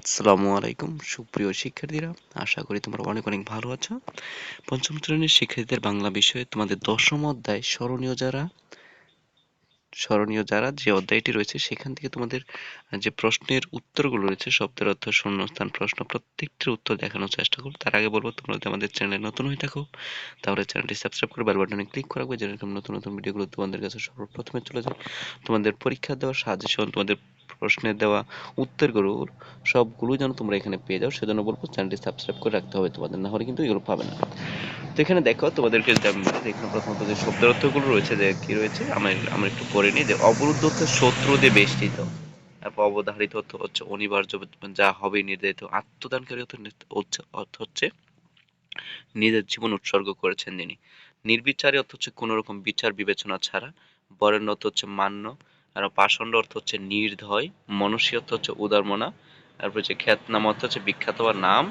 আসসালামু আলাইকুম, সুপ্রিয় শিক্ষার্থীরা। আশা করি তোমরা অনেক অনেক ভালো আছো। পঞ্চম শ্রেণির শিক্ষার্থীদের বাংলা বিষয়ে তোমাদের দশম অধ্যায় স্মরণীয় যারা স্মরণীয় যারা যে অধ্যায়টি রয়েছে, সেখান থেকে তোমাদের যে প্রশ্নের উত্তরগুলো রয়েছে, শব্দের অর্থ, শূন্যস্থান, প্রশ্ন, প্রত্যেকটির উত্তর দেখানোর চেষ্টা করো তার আগে বলব, তোমরা যদি আমাদের চ্যানেলে নতুন হয়ে থাকো, তাহলে চ্যানেলটি সাবস্ক্রাইব করে বেল বাটনে ক্লিক করে রাখবে, যেন নতুন নতুন ভিডিওগুলো তোমাদের কাছে সর্বপ্রথমে চলে যায়। তোমাদের পরীক্ষা দেওয়ার সাজেশন, তোমাদের প্রশ্নের দেওয়া উত্তরগুলোর সবগুলো যেন তোমরা এখানে পেয়ে যাও, সেজন্য বলব চ্যানেলটি সাবস্ক্রাইব করে রাখতে হবে। তোমাদের না হলে কিন্তু এগুলো পাবে না। তো এখানে দেখো, তোমাদেরকে যদি আমি এখানে প্রথমত যে শব্দের অর্থগুলো রয়েছে, যে কি রয়েছে আমরা আমরা একটু পড়ে নিই, যে অবরুদ্ধ হচ্ছে শত্রু দিয়ে বেষ্টিত। তারপর অবধারিত অর্থ হচ্ছে অনিবার্য, যা হবে নির্ধারিত, আত্মদানকারী অর্থ হচ্ছে নিজের জীবন উৎসর্গ করেছেন যিনি নির্বিচারী অর্থ হচ্ছে কোনো রকম বিচার বিবেচনা ছাড়া, বরেণ্য অর্থ হচ্ছে মান্য আর পাষণ্ড অর্থ হচ্ছে নির্দয় মনসী অর্থ হচ্ছে উদারমনা, তারপর হচ্ছে খ্যাতনাম অর্থ হচ্ছে বিখ্যাত বা নাম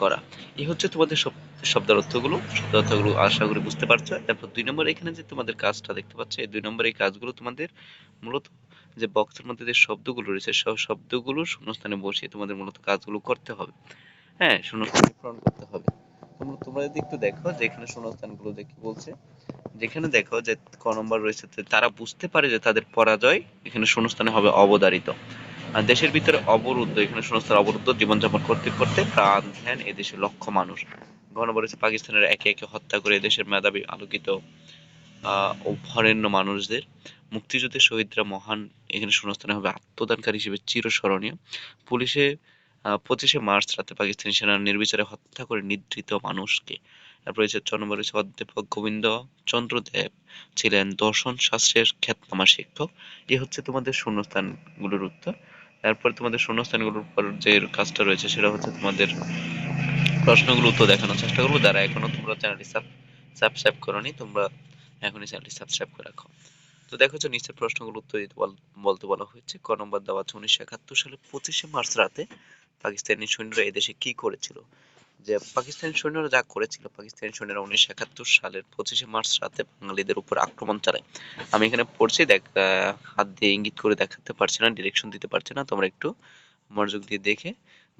করা। এই হচ্ছে তোমাদের সব, শব্দের অর্থগুলো শব্দের অর্থগুলো আশা করি বুঝতে পারছ। তারপর দুই নম্বর এখানে যে তোমাদের কাজটা দেখতে পাচ্ছ, এই দুই নম্বর এই কাজগুলো তোমাদের মূলত যে বক্সের মধ্যে যে শব্দগুলো রয়েছে, সব শব্দগুলো শূন্যস্থানে বসিয়ে তোমাদের মূলত কাজগুলো করতে হবে। হ্যাঁ শূন্যস্থানে পূরণ করতে হবে। তোমরা যদি একটু দেখো যে এখানে শূন্যস্থানগুলো কি বলছে যেখানে দেখো যে ক নম্বর রয়েছে তারা বুঝতে পারে যে তাদের পরাজয় এখানে শূন্যস্থানে হবে অবদারিত। আর দেশের ভিতরে অবরুদ্ধ, এখানে শূন্যস্থান অবরুদ্ধ জীবনযাপন করতে করতে প্রাণ ধ্যান এদেশের লক্ষ মানুষ। ঘন পাকিস্তানের একে একে হত্যা করে দেশের মেধাবী আলোকিত ভরেণ্য মানুষদের। মুক্তিযুদ্ধের শহীদরা মহান, এখানে শূন্যস্থানে হবে আত্মদানকারী হিসেবে চিরস্মরণীয়। পুলিশে পঁচিশে মার্চ রাতে পাকিস্তানি সেনা নির্বিচারে হত্যা করে নিদ্রিত মানুষকে তারপর রয়েছে ছ নম্বর রয়েছে অধ্যাপক গোবিন্দ চন্দ্র দেব ছিলেন দর্শন শাস্ত্রের খ্যাতনামা শিক্ষক। এই হচ্ছে তোমাদের শূন্যস্থানগুলোর উত্তর। তারপর তোমাদের শূন্যস্থানগুলোর উপর যে কাজটা রয়েছে সেটা হচ্ছে তোমাদের প্রশ্নগুলো উত্তর দেখানোর চেষ্টা করব। যারা এখনও তোমরা চ্যানেলটি সাবস্ক্রাইব করোনি, তোমরা এখনই চ্যানেলটি সাবস্ক্রাইব করে রাখো। তো দেখো যে নিচের প্রশ্নগুলো উত্তর দিতে বল- বলতে বলা হয়েছে। ক নম্বর দেওয়া আছে উনিশশো একাত্তর সালে পঁচিশে মার্চ রাতে পাকিস্তানি সৈন্যরা এদেশে কি করেছিল? যে পাকিস্তানি সৈন্যরা যা করেছিল, পাকিস্তানি সৈন্যরা উনিশশো একাত্তর সালের পঁচিশে মার্চ রাতে বাঙালিদের উপর আক্রমণ চালায়। আমি এখানে পড়ছি, দেখ হাত দিয়ে ইঙ্গিত করে দেখাতে পারছি না ডিরেকশন দিতে পারছি না, তোমরা একটু মনোযোগ দিয়ে দেখে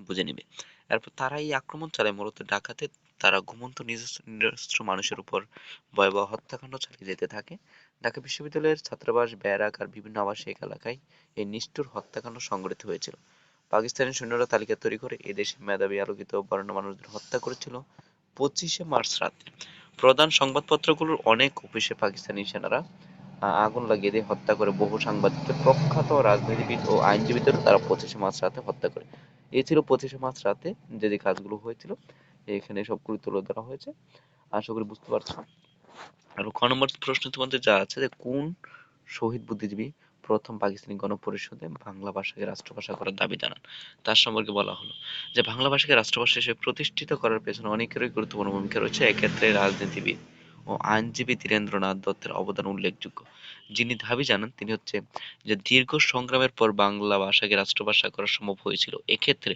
বুঝে নিবে। তারপর তারা এই আক্রমণ চালায়, মূলত ডাকাতে তারা ঘুমন্ত নিজস্ব মানুষের উপর ভয়াবহ হত্যাকাণ্ড চালিয়ে যেতে থাকে। ঢাকা বিশ্ববিদ্যালয়ের ছাত্রাবাস, ব্যারাক আর বিভিন্ন আবাসিক এলাকায় এই নিষ্ঠুর হত্যাকাণ্ড সংঘটিত হয়েছিল। পাকিস্তানি সৈন্যরা তালিকা তৈরি করে এদেশে মেধাবী, আলোকিত বর্ণ মানুষদের হত্যা করেছিল পঁচিশে মার্চ রাতে। প্রধান সংবাদপত্রগুলোর অনেক অফিসে পাকিস্তানি সেনারা আগুন লাগিয়ে দিয়ে হত্যা করে বহু সাংবাদিককে প্রখ্যাত রাজনীতিবিদ ও আইনজীবীদেরও তারা পঁচিশে মার্চ রাতে হত্যা করে। এই ছিল পঁচিশে মার্চ রাতে যে যে কাজগুলো হয়েছিল, এখানে সবগুলো তুলে ধরা হয়েছে। আশা করি বুঝতে পারছ। আর খ নম্বর প্রশ্ন তোমাদের যা আছে যে কোন শহীদ বুদ্ধিজীবী প্রথম পাকিস্তানি গণপরিষদে বাংলা ভাষাকে রাষ্ট্রভাষা করার দাবি জানান। তার সম্পর্কে বলা হলো যে, বাংলা ভাষাকে রাষ্ট্রভাষা হিসেবে প্রতিষ্ঠিত করার পেছনে অনেকেরই গুরুত্বপূর্ণ ভূমিকা রয়েছে। এক্ষেত্রে রাজনীতিবিদ ও আইনজীবী ধীরেন্দ্রনাথ দত্তের অবদান উল্লেখযোগ্য। যিনি দাবি জানান, তিনি হচ্ছে যে, দীর্ঘ সংগ্রামের পর বাংলা ভাষাকে রাষ্ট্রভাষা করা সম্ভব হয়েছিল। এক্ষেত্রে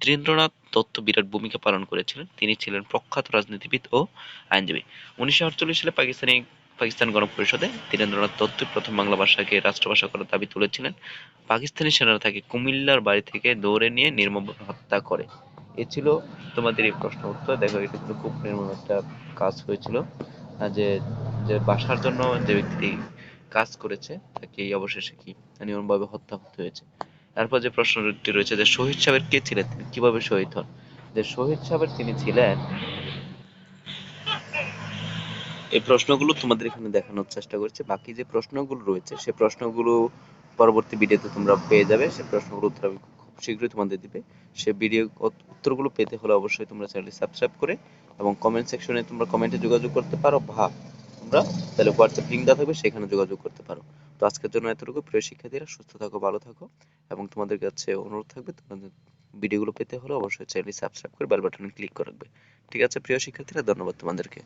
ধীরেন্দ্রনাথ দত্ত বিরাট ভূমিকা পালন করেছিলেন। তিনি ছিলেন প্রখ্যাত রাজনীতিবিদ ও আইনজীবী। উনিশশো আটচল্লিশ সালে পাকিস্তানি পাকিস্তান গণপরিষদে ধীরেন্দ্রনাথ দত্ত প্রথম বাংলা ভাষাকে রাষ্ট্রভাষা করার দাবি তুলেছিলেন। পাকিস্তানি সেনারা তাকে কুমিল্লার বাড়ি থেকে দৌড়ে নিয়ে নির্মমভাবে হত্যা করে। এ ছিল তোমাদের এই প্রশ্ন উত্তর। দেখো, এটা কিন্তু খুব নির্মম একটা কাজ হয়েছিল যে যে বাসার জন্য যে ব্যক্তি কাজ করেছে, তাকে এই অবশেষে কি নির্মমভাবে হত্যা হতে হয়েছে। তারপর যে প্রশ্নটি রয়েছে যে শহীদ সাহেবের কে ছিলেন কীভাবে শহীদ হন? যে শহীদ সাহেবের তিনি ছিলেন এই প্রশ্নগুলো তোমাদের এখানে দেখানোর চেষ্টা করছি। বাকি যে প্রশ্নগুলো রয়েছে সেই প্রশ্নগুলো পরবর্তী ভিডিওতে তোমরা পেয়ে যাবে। সে প্রশ্নগুলো উত্তর আমি খুব শীঘ্রই তোমাদের দিবে। সেই ভিডিও উত্তরগুলো পেতে হলে অবশ্যই তোমরা চ্যানেলটি সাবস্ক্রাইব করে এবং কমেন্ট সেকশনে তোমরা কমেন্টে যোগাযোগ করতে পারো বা তোমরা তাহলে হোয়াটসঅ্যাপ লিঙ্ক দেওয়া থাকবে, সেখানে যোগাযোগ করতে পারো। তো আজকের জন্য এতটুকু। প্রিয় শিক্ষার্থীরা, সুস্থ থাকো, ভালো থাকো এবং তোমাদের কাছে অনুরোধ থাকবে তোমাদের ভিডিওগুলো পেতে হলে অবশ্যই চ্যানেলটি সাবস্ক্রাইব করে বেল বাটনে ক্লিক করে রাখবে। ঠিক আছে, প্রিয় শিক্ষার্থীরা, ধন্যবাদ তোমাদেরকে।